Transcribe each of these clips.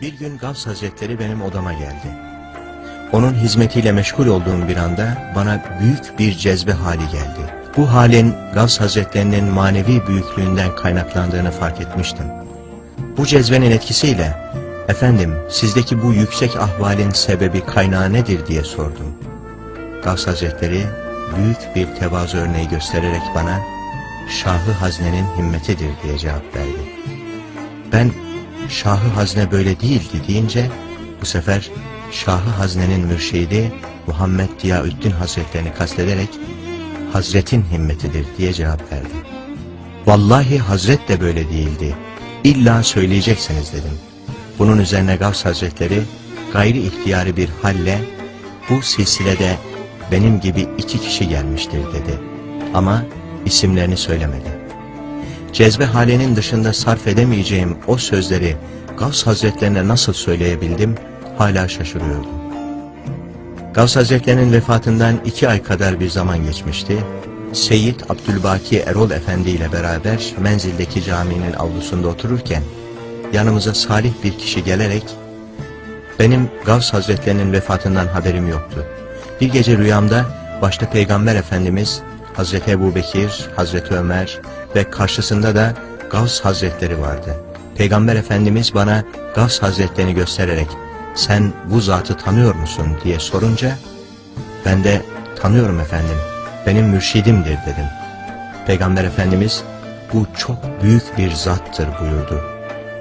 Bir gün Gavs Hazretleri benim odama geldi. Onun hizmetiyle meşgul olduğum bir anda bana büyük bir cezbe hali geldi. Bu halin Gavs Hazretlerinin manevi büyüklüğünden kaynaklandığını fark etmiştim. Bu cezbenin etkisiyle, efendim sizdeki bu yüksek ahvalin sebebi kaynağı nedir diye sordum. Gavs Hazretleri büyük bir tevazu örneği göstererek bana, Şahı Hazne'nin himmetidir diye cevap verdi. Ben Şahı Hazne böyle değildi deyince bu sefer Şahı Hazne'nin mürşidi Muhammed Diyaüddin Hazretlerini kastederek Hazretin himmetidir diye cevap verdi. Vallahi Hazret de böyle değildi. İlla söyleyeceksiniz dedim. Bunun üzerine Gavs Hazretleri gayri ihtiyari bir halle bu silsilede benim gibi iki kişi gelmiştir dedi. Ama isimlerini söylemedi. Cezbe halinin dışında sarf edemeyeceğim o sözleri Gavs Hazretlerine nasıl söyleyebildim hala şaşırıyordum. Gavs Hazretlerinin vefatından iki ay kadar bir zaman geçmişti. Seyyid Abdülbaki Erol Efendi ile beraber menzildeki caminin avlusunda otururken yanımıza salih bir kişi gelerek benim Gavs Hazretlerinin vefatından haberim yoktu. Bir gece rüyamda başta Peygamber Efendimiz Hazreti Ebu Bekir, Hazreti Ömer ve karşısında da Gavs Hazretleri vardı. Peygamber Efendimiz bana Gavs Hazretlerini göstererek sen bu zatı tanıyor musun diye sorunca ben de tanıyorum efendim benim mürşidimdir dedim. Peygamber Efendimiz bu çok büyük bir zattır buyurdu.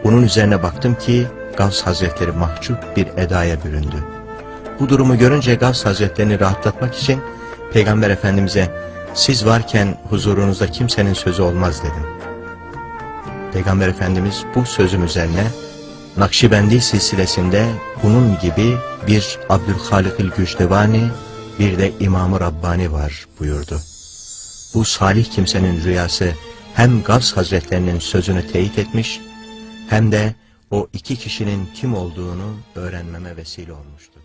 Bunun üzerine baktım ki Gavs Hazretleri mahcup bir edaya büründü. Bu durumu görünce Gavs Hazretlerini rahatlatmak için Peygamber Efendimiz'e siz varken huzurunuzda kimsenin sözü olmaz dedim. Peygamber Efendimiz bu sözüm üzerine Nakşibendi silsilesinde bunun gibi bir Abdülhalikül Güçdevani bir de İmam-ı Rabbani var buyurdu. Bu salih kimsenin rüyası hem Gavs Hazretlerinin sözünü teyit etmiş hem de o iki kişinin kim olduğunu öğrenmeme vesile olmuştu.